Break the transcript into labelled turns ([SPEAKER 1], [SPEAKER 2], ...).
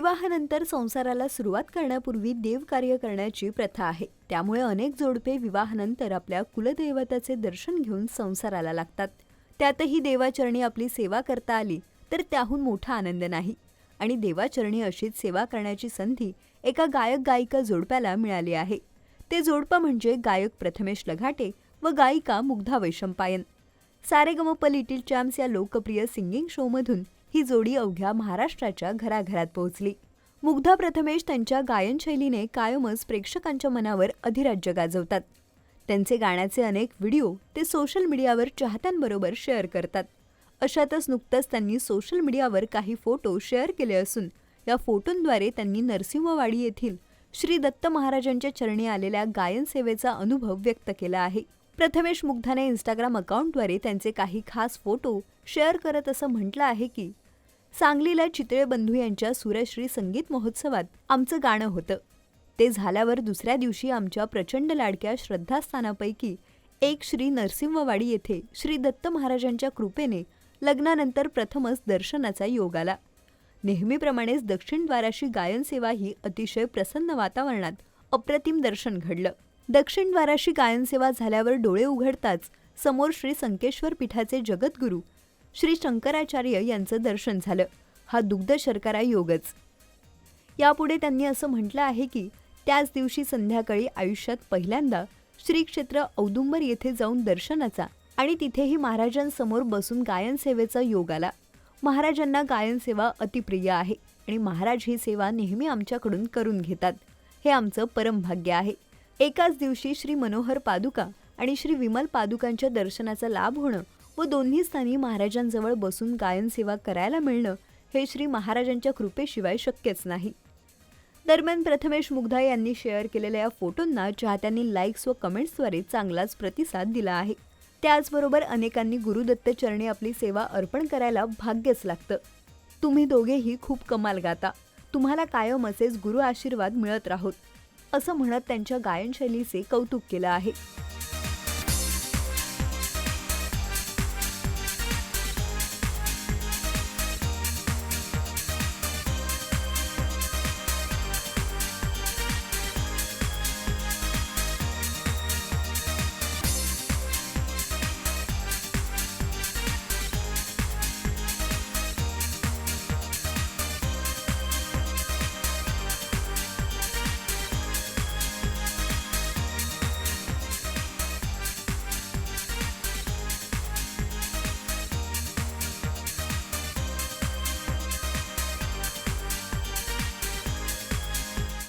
[SPEAKER 1] विवाहानंतर संसाराला सुरुवात करण्यापूर्वी देवकार्य करण्याची प्रथा आहे. त्यामुळे अनेक जोडपे विवाहानंतर आपल्या कुलदैवताचे दर्शन घेऊन संसाराला लागतात. त्यातही देवाचरणी आपली सेवा करता आली तर त्याहून मोठा आनंद नाही. आणि देवाचरणी अशीच सेवा करण्याची संधी एका गायक गायिका जोडप्याला मिळाली आहे. ते जोडपं म्हणजे गायक प्रथमेश लघाटे व गायिका मुग्धा वैशंपायन. सारेगमप लिटिल चॅम्प्स या लोकप्रिय सिंगिंग शोमधून ही जोडी अवघ्या महाराष्ट्राच्या घराघरात पोहोचली. मुग्धा प्रथमेश त्यांच्या गायनशैलीने कायमच प्रेक्षकांच्या मनावर अधिराज्य गाजवतात. त्यांचे गाण्याचे अनेक व्हिडिओ ते सोशल मीडियावर चाहत्यांबरोबर शेअर करतात. अशातच नुकतंच त्यांनी सोशल मीडियावर काही फोटो शेअर केले असून या फोटोंद्वारे त्यांनी नरसिंहवाडी येथील श्री दत्त महाराजांच्या चरणी आलेल्या गायन सेवेचा अनुभव व्यक्त केला आहे. प्रथमेश मुग्धाने इंस्टाग्राम अकाउंटद्वारे त्यांचे काही खास फोटो शेअर करत असं म्हटलं आहे की सांगलीला चितळे बंधू यांच्या सूर्यश्री संगीत महोत्सवात आमचं गाणं होतं. ते झाल्यावर दुसऱ्या दिवशी आमच्या प्रचंड लाडक्या श्रद्धास्थानापैकी एक श्री नरसिंहवाडी येथे श्री दत्त महाराजांच्या कृपेने लग्नानंतर प्रथमच दर्शनाचा योग आला. नेहमीप्रमाणेच दक्षिण गायनसेवा ही अतिशय प्रसन्न वातावरणात अप्रतिम दर्शन घडलं. दक्षिणद्वाराशी गायनसेवा झाल्यावर डोळे उघडताच समोर श्री संकेश्वर पीठाचे जगद्गुरू श्री शंकराचार्य यांचं दर्शन झालं. हा दुग्ध शर्करा योगच. यापुढे त्यांनी असं म्हटलं आहे की त्याच दिवशी संध्याकाळी आयुष्यात पहिल्यांदा श्री क्षेत्र औदुंबर येथे जाऊन दर्शनाचा आणि तिथेही महाराजांसमोर बसून गायनसेवेचा योग आला. महाराजांना गायनसेवा अतिप्रिय आहे आणि महाराज ही सेवा नेहमी आमच्याकडून करून घेतात. हे आमचं परमभाग्य आहे. एकाच दिवशी श्री मनोहर पादुका आणि श्री विमल पादुकांच्या दर्शनाचा लाभ होणं व दोन्ही स्थानी महाराजांजवळ बसून गायन सेवा करायला मिळणं हे श्री महाराजांच्या कृपेशिवाय शक्यच नाही. दरम्यान प्रथमेश मुग्धा यांनी शेअर केलेल्या या फोटोंना चाहत्यांनी लाईक्स व कमेंट्सद्वारे चांगलाच प्रतिसाद दिला आहे. त्याचबरोबर अनेकांनी गुरुदत्त चरणी आपली सेवा अर्पण करायला भाग्यच लागतं. तुम्ही दोघेही खूप कमाल गाता. तुम्हाला कायम असेच गुरु आशीर्वाद मिळत राहोत. असं म्हणत त्यांच्या गायनशैलीचे कौतुक केलं आहे.